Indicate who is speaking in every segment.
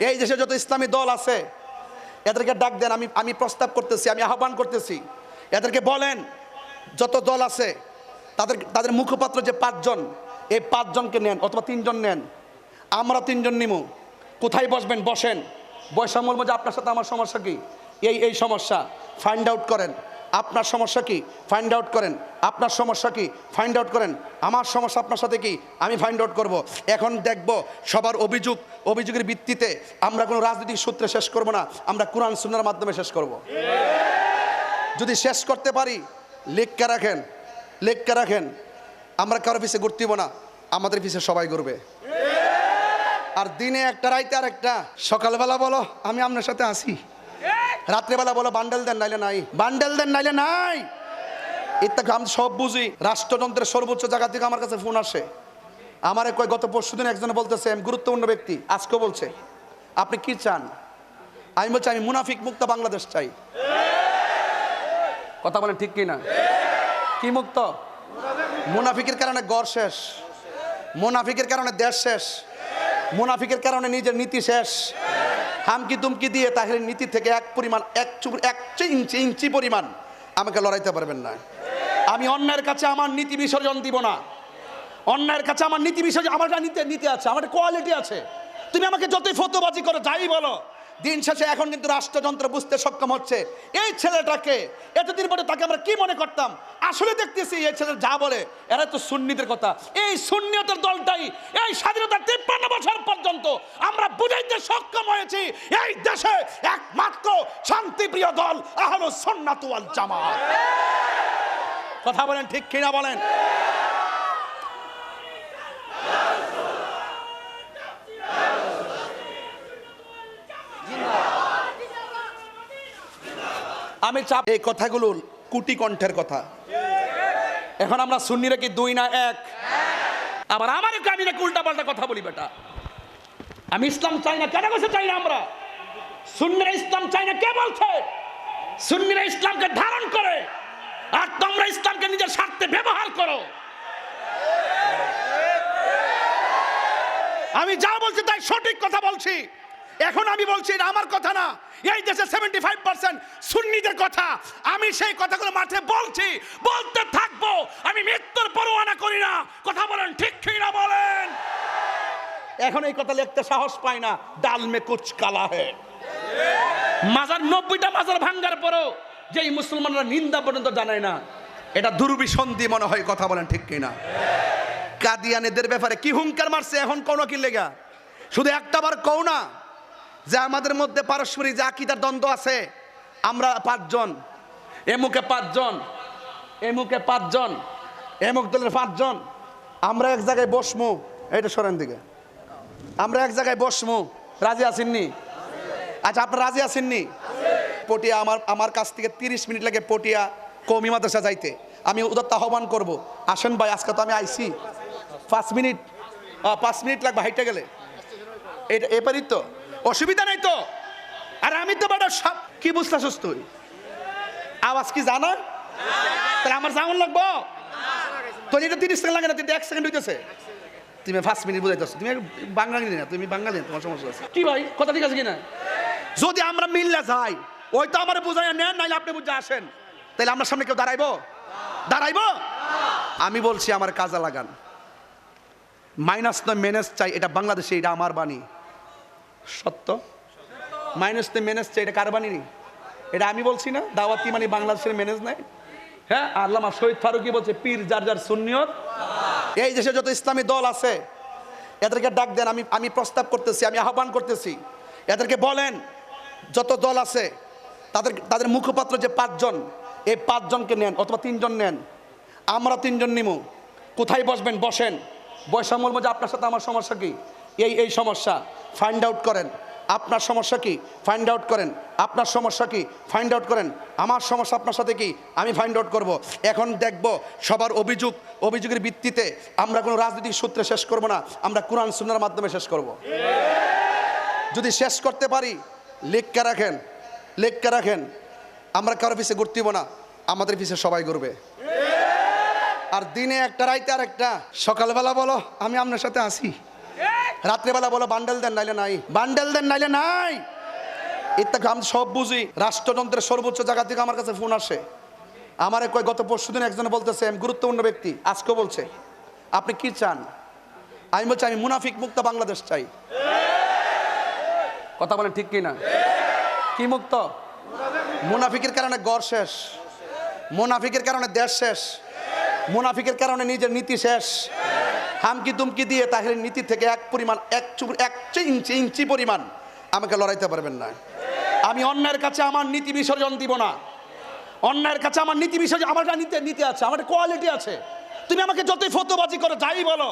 Speaker 1: এই দেশে যত ইসলামী দল আছে, এদেরকে ডাক দেন, আমি আমি প্রস্তাব করতেছি, আমি আহ্বান করতেছি। এদেরকে বলেন, যত দল আছে, তাদের তাদের মুখপাত্র যে পাঁচজন, এই পাঁচজনকে নেন, অথবা তিনজন নেন। আমরা তিনজন নিমু। কোথায় বসবেন? বসেন। বৈষম্য বলব যে আপনার সাথে আমার সমস্যা কি? এই এই সমস্যা। ফাইন্ড আউট করেন। আপনার সমস্যা কি? ফাইন্ড আউট করেন। আপনার সমস্যা কি? ফাইন্ড আউট করেন। আমার সমস্যা আপনার সাথে কি? আমি ফাইন্ড আউট করব। এখন দেখব সবার অভিযোগ, অভিযোগের ভিত্তিতে আমরা কোনো রাজনৈতিক সূত্রে শেষ করব না, আমরা কোরআন, সুন্নার মাধ্যমে শেষ করব। যদি শেষ করতে পারি, লেখকে রাখেন লেখকে রাখেন। আমরা কারও পিছিয়ে ঘুরতিব না, আমাদের পিছিয়ে সবাই ঘুরবে। আর দিনে একটা, রাইতে আর একটা সকালবেলা বলো, আমি আপনার সাথে আসি রাত্রেবেলা বলো, বান্ডেল দেন, নাইলে নাই। বান্ডেল দেন, নাইলে নাই। ইত্যাদি আমি সব বুঝি। রাষ্ট্রযন্ত্রের সর্বোচ্চ জায়গা থেকে আমার কাছে ফোন আসে। আমার কয়, গত পরশু দিন একজন বলতেছে আমি গুরুত্বপূর্ণ ব্যক্তি। আজকে বলছে। আপনি কি চান? আমি বলছি, আমি মুনাফিক মুক্ত বাংলাদেশ চাই। কথা বলেন ঠিক কি না কি মুক্ত? মুনাফিকের কারণে গড় শেষ। মুনাফিকের কারণে দেশ শেষ। মুনাফিকের কারণে নিজের নীতি শেষ। হামকি তুমকি দিয়ে তাহলে নীতি থেকে এক পরিমাণ, এক চুপুর এক ইঞ্চি ইঞ্চি পরিমাণ আমাকে লড়াইতে পারবেন না। আমি অন্যের কাছে আমার নীতি বিসর্জন দিব না। অন্যের কাছে আমার নীতি বিসর্জন আমার একটা নীতি নীতি আছে, আমার কোয়ালিটি আছে। তুমি আমাকে যতই ফতোবাজি করো, যাই বলো। দিন শেষে এখন কিন্তু রাষ্ট্রযন্ত্র বুঝতে সক্ষম হচ্ছে। এই ছেলেটাকে এতদিন পরে তাকে আমরা কি মনে করতাম? আসলে দেখতেছি এই ছেলে যা বলে, এরা তো সুন্নিদের কথা। এই সুন্নিয়তের দলটাই এই স্বাধীনতার তিপ্পান্ন বছর পর্যন্ত আমরা বুঝাইতে সক্ষম হয়েছি, এই দেশে একমাত্র শান্তিপ্রিয় দল আহলো সন্নাতু জামা কথা বলেন ঠিক কিনা বলেন? আমি চাপ এই কথাগুলো কুটি কণ্ঠের কথা। এখন আমরা সুন্নিরা কি দুই না এক? আবার আমার আমি নাকি উল্টা পাল্টা কথা বলি বেটা? আমি ইসলাম চাই না, কেন বসে চাই না আমরা? সুন্নিরা ইসলাম চাই না, কে বলছে? সুন্নিরা ইসলামকে ধারণ করে, আর তোমরা ইসলামকে নিজের স্বার্থে ব্যবহার করো। আমি যা বলছি তাই সঠিক কথা বলছি। এখন আমি বলছি এটা আমার কথা না। এই দেশে সেভেন্টি ফাইভ পার্সেন্ট সুন্নিদের কথা। আমি সেই কথাগুলো মাঠে বলছি, বলতে থাকব। আমি মৃত্যুর পরোয়ানা করি না। কথা বলেন, ঠিক ঠিক না বলেন? এখন এই কথা লিখতে সাহস পাই না, ডাল মে কুচ কালা হে। মাজার নব্বইটা মাজার ভাঙ্গার পরও যেই মুসলমানরা নিন্দা পর্যন্ত জানায় না, এটা দুর্বিসন্ধি মনে হয়, কথা বলেন, ঠিক কিনা? কাদিয়ানেদের ব্যাপারে কি হুঙ্কার মারছে, এখন কোনো কি লেগা? শুধু একটা বার কও না যে আমাদের মধ্যে পারস্পরিক যে আকিদার দ্বন্দ্ব আছে, আমরা পাঁচজন। এমুকে পাঁচজন এমুকে পাঁচজন এমুক দলের পাঁচজন। আমরা এক জায়গায় বসমু এটা সরেন দিকে। আমরা এক জায়গায় বসমু। রাজি আসেননি আচ্ছা আপনার রাজি আসেননি পটিয়া, আমার আমার কাছ থেকে তিরিশ মিনিট লাগে পটিয়া কৌমি মাদ্রাসা যাইতে। আমি উদত্ত আহ্বান করব। আসেন ভাই, আজকে তো আমি আইছি। পাঁচ মিনিট পাঁচ মিনিট লাগবে হাইটে গেলে। এটা এবারই তো অসুবিধা নাই তো? আর আমি তো বেটা সব কি বুঝতেছস তুই? আওয়াজ কি জানা? তাহলে আমার যেমন লাগবো? তোর এটা তিরিশ সেকেন্ড লাগে না তুই এক সেকেন্ড হইতেছে। তুমি পাঁচ মিনিট বুঝাইতেছ তুমি বাঙালি না তুমি বাঙালি তোমার সমস্যা আছে। কি ভাই? কথা ঠিক আছে কিনা? যদি আমরা মিললে যাই ওই তো আমার বুঝাই নেন নাইলে আপনি বুঝে আসেন। তাহলে আমার সামনে কেউ দাঁড়াইবো? দাঁড়াইবো? আমি বলছি আমার কাজে লাগান। মাইনাস নয় মেনেস চাই এটা বাংলাদেশে এটা আমার বাণী। সত্য? মাইনাস নয় মেনেস এটা কার বাণী? এটা আমি বলছি না, দাওয়াতি মানে বাংলাদেশের মেনেজ নাই। হ্যাঁ আল্লামা শহীদ ফারুকি বলছে, পীর যার যার সুন্নিয়ত। এই দেশে যত ইসলামী দল আছে, এদেরকে ডাক দেন, আমি আমি প্রস্তাব করতেছি, আমি আহ্বান করতেছি। এদেরকে বলেন, যত দল আছে, তাদের তাদের মুখপাত্র যে পাঁচজন, এই পাঁচজনকে নেন, অথবা তিনজন নেন। আমরা তিনজন নিমু। কোথায় বসবেন? বসেন। বৈষম্য যে আপনার সাথে আমার সমস্যা কি? এই এই সমস্যা। ফাইন্ড আউট করেন। আপনার সমস্যা কি? ফাইন্ড আউট করেন। আপনার সমস্যা কি? ফাইন্ড আউট করেন। আমার সমস্যা আপনার সাথে কি? আমি ফাইন্ড আউট করব। এখন দেখব সবার অভিযোগ, অভিযোগের ভিত্তিতে আমরা কোনো রাজনৈতিক সূত্রে শেষ করব না, আমরা কোরআন সুন্নার মাধ্যমে শেষ করব। যদি শেষ করতে পারি, লেখকে রাখেন লেখকে রাখেন। আমরা কারও পিছিয়ে ঘুরতিব না, আমাদের পিছিয়ে সবাই ঘুরবে। আর দিনে একটা, রাইতে আর একটা সকালবেলা বলো, আমি আপনার সাথে আসি রাত্রেবেলা বলো, বান্ডেল দেন, নাইলে নাই। বান্ডেল দেন, নাইলে নাই। ইত্যাদি আমি সব বুঝি। রাষ্ট্রতন্ত্রের সর্বোচ্চ জায়গা থেকে আমার কাছে ফোন আসে। আমার কয়, গত পরশু দিন একজন বলতেছে, আমি গুরুত্বপূর্ণ ব্যক্তি। আজকে বলছে, আপনি কি চান? আমি বলছি, আমি মুনাফিক মুক্ত বাংলাদেশ চাই। কথা বলেন ঠিক কি না কি মুক্ত? মুনাফিকের কারণে গড় শেষ। মুনাফিকের কারণে দেশ শেষ। মুনাফিকের কারণে নিজের নীতি শেষ। হামকি তুমকি দিয়ে তাহলে নীতি থেকে এক পরিমাণ, এক এক ইঞ্চি ইঞ্চি পরিমাণ আমাকে লড়াইতে পারবেন না। আমি অন্যের কাছে আমার নীতি বিসর্জন দিব না। অন্যের কাছে আমার নীতি বিসর্জন, আমার একটা নীতি নীতি আছে, আমার কোয়ালিটি আছে। তুমি আমাকে যতই ফতোবাজি করো, যাই বলো,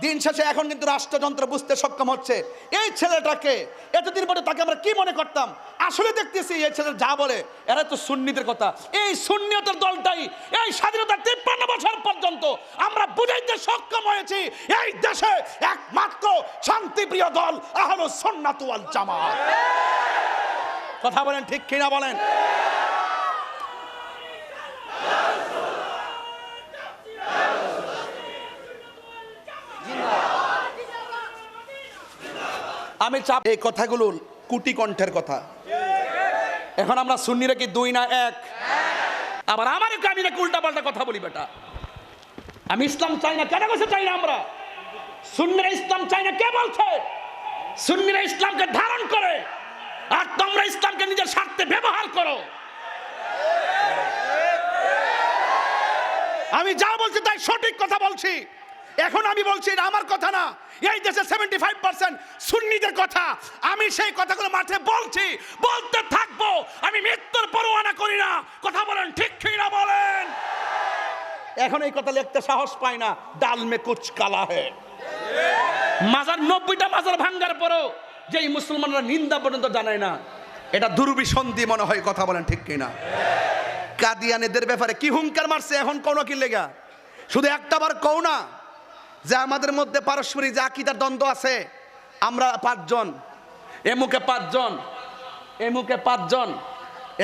Speaker 1: দিন শেষে এখন কিন্তু রাষ্ট্রযন্ত্র বুঝতে সক্ষম হচ্ছে। এই ছেলেটাকে, এতদিন পরে তাকে আমরা কি মনে করতাম? আসলে দেখতেছি এই ছেলে যা বলে এরা তো সুন্নিদের কথা। এই সুন্নিয়তের দলটাই এই স্বাধীনতার তিপ্পান্ন বছর পর্যন্ত আমরা বুঝাইতে সক্ষম হয়েছি, এই দেশে একমাত্র শান্তিপ্রিয় দল আহলো সন্নাতু আল জামাত। কথা বলেন ঠিক কিনা বলেন? আমি চাপ এই কথাগুলো কুটি কণ্ঠের কথা। এখন আমরা সুন্নিরা কি দুই না এক? আবার আমার আমি নাকি উল্টা পাল্টা কথা বলি বেটা? আমি ইসলাম চাই না, কেন বসে চাই না আমরা? সুন্নিরা ইসলাম চাই না, কে বলছে? সুন্নিরা ইসলামকে ধারণ করে, আর তোমরা ইসলামকে নিজের স্বার্থে ব্যবহার করো। আমি যা বলছি তাই সঠিক কথা বলছি। এখন আমি বলছি এটা আমার কথা না, এই দেশে সেভেন্টি ফাইভ পার্সেন্ট সুন্নিদের কথা। আমি সেই কথাগুলো মাঠে বলছি, বলতে করি না কথা বলেন ঠিক ঠিক না বলেন? এখন এই কথা লিখতে সাহস পাই না। ডাল মে কুচ কালা হে। মাজার নব্বইটা মাজার ভাঙ্গার পরও যে মুসলমানরা নিন্দা পর্যন্ত জানায় না এটা দুর্বিসন্ধি মনে হয় কথা বলেন ঠিক কিনা। কাদিয়ানেদের ব্যাপারে কি হুঙ্কার মারছে এখন কোনো কি লেগা? শুধু একটা বার কও না যে আমাদের মধ্যে পারস্পরিক যে আকিদার দ্বন্দ্ব আছে আমরা পাঁচজন। এমুকে পাঁচজন এমুকে পাঁচজন।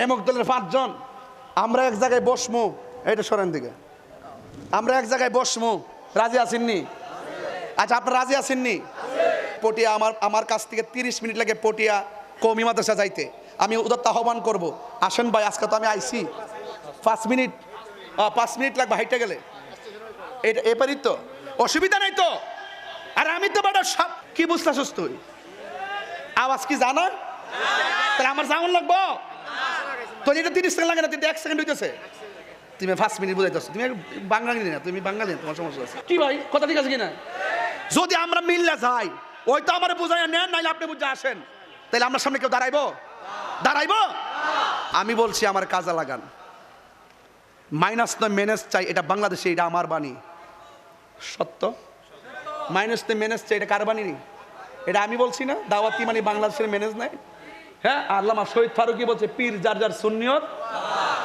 Speaker 1: এমুক দলের পাঁচজন। আমরা এক জায়গায় বসমু। এইটা সরেন দিকে। আমরা এক জায়গায় বসমু। রাজি আসেননি আচ্ছা আপনার রাজি আসেননি পটিয়া, আমার আমার কাছ থেকে তিরিশ মিনিট লাগে পটিয়া কৌমি মাদ্রাসা যাইতে। আমি উদত্ত আহ্বান করব। আসেন ভাই, আজকে তো আমি আইছি। পাঁচ মিনিট পাঁচ মিনিট লাগবে হাইটে গেলে। এটা এপারই তো অসুবিধা নাই তো? আর আমি তো বেটা সব কি বুঝতে সুস্থ আওয়াজ কি জানা? তাহলে আমার যেমন লাগবো? তোর এটা তিরিশ সেকেন্ড লাগে না তুই এক সেকেন্ড হইতেছে। তুমি পাঁচ মিনিট বুঝাইতেছ। তুমি বাঙালি না তুমি বাঙালি না তোমার সমস্যা আছে। কি ভাই? কথা ঠিক আছে কিনা? যদি আমরা মিললে যাই ওই তো আমার বুঝাই নেন নাইলে আপনি বুঝে আসেন। তাহলে আমার সামনে কেউ দাঁড়াইবো? দাঁড়াইবো? আমি বলছি আমার কাজে লাগান। মাইনাস নয় মেনেস চাই এটা বাংলাদেশে এটা আমার বাণী। সত্য? মাইনাস নয় মেনেস চাই এটা কার বাণী এটা আমি বলছি না দাওয়াতি মানে বাংলাদেশের মেনেজ নাই? হ্যাঁ আল্লামা শহীদ ফারুকি বলছে পীর যার যার সুন্নিয়ত